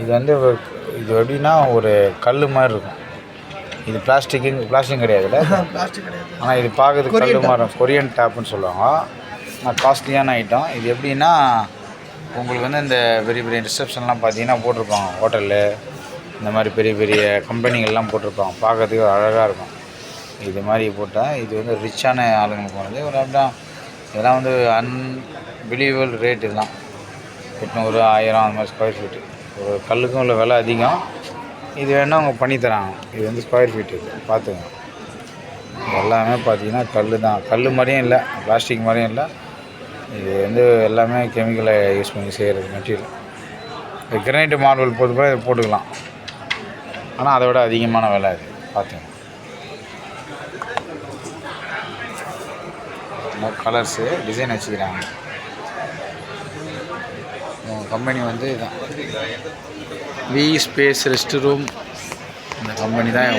இது வந்து இது எப்படின்னா ஒரு கல் மாதிரி இருக்கும். இது பிளாஸ்டிக்கு பிளாஸ்டிக் கிடையாதுல்ல பிளாஸ்டிக் கிடையாது. ஆனால் இது பார்க்கறதுக்கு கல் மாதிரி இருக்கும். கொரியன் டேப்புன்னு சொல்லுவாங்க. ஆனால் காஸ்ட்லியான ஐட்டம் இது எப்படின்னா உங்களுக்கு வந்து இந்த பெரிய பெரிய ரிசப்ஷன்லாம் பார்த்தீங்கன்னா போட்டிருப்பாங்க. ஹோட்டலு இந்த மாதிரி பெரிய பெரிய கம்பெனிகள்லாம் போட்டிருப்பாங்க. பார்க்கறதுக்கு அழகாக இருக்கும். இது மாதிரி போட்டால் இது வந்து ரிச்சான ஆளுங்களுக்கு போனது ஒரு அப்படிதான் இதெல்லாம் வந்து அன்பிலீவபிள் ரேட் இதெல்லாம் எட்நூறு ஆயிரம் அந்த மாதிரி ஸ்கொயர் ஃபீட்டு ஒரு கல்லுக்கும் உள்ள விலை அதிகம். இது வேணால் அவங்க பண்ணித்தராங்க இது வந்து ஸ்கொயர் ஃபீட்டு பார்த்துங்க. எல்லாமே பார்த்தீங்கன்னா கல் தான். கல் மாதிரியும் இல்லை. பிளாஸ்டிக் மாதிரியும் இல்லை. இது வந்து எல்லாமே கெமிக்கலை யூஸ் பண்ணி செய்கிறது மெட்டீரியல் இது கிரானைட் மார்பிள் போட்டு கூட இதை போட்டுக்கலாம். ஆனால் அதை விட அதிகமான விலை அது. பார்த்துங்க. கலர்ஸு டிசைன் வச்சுக்கிறாங்க. கம்பெனி வந்து இதான். வி ஸ்பேஸ் ரெஸ்ட் ரூம் இந்த கம்பெனி தான்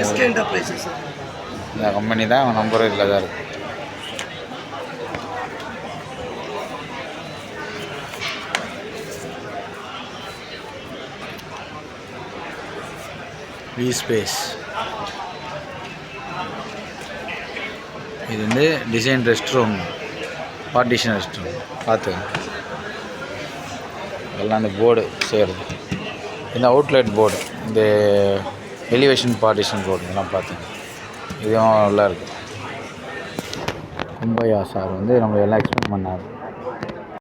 இந்த கம்பெனி தான் அவன் நம்பர் இதில் தான் இருக்குது வி ஸ்பேஸ் இது வந்து design rest room partition rest room பார்த்துங்க எல்லாம் அந்த போர்டு செய்கிறது இந்த அவுட்லெட் போர்டு இந்த எலிவேஷன் பார்ட்டிஷன் போர்டு இதெல்லாம் பார்த்துங்க. இதுவும் நல்லா இருக்குது கும்பையா சார் வந்து நம்ம எல்லாம் எக்ஸ்பிளைன் பண்ணார்.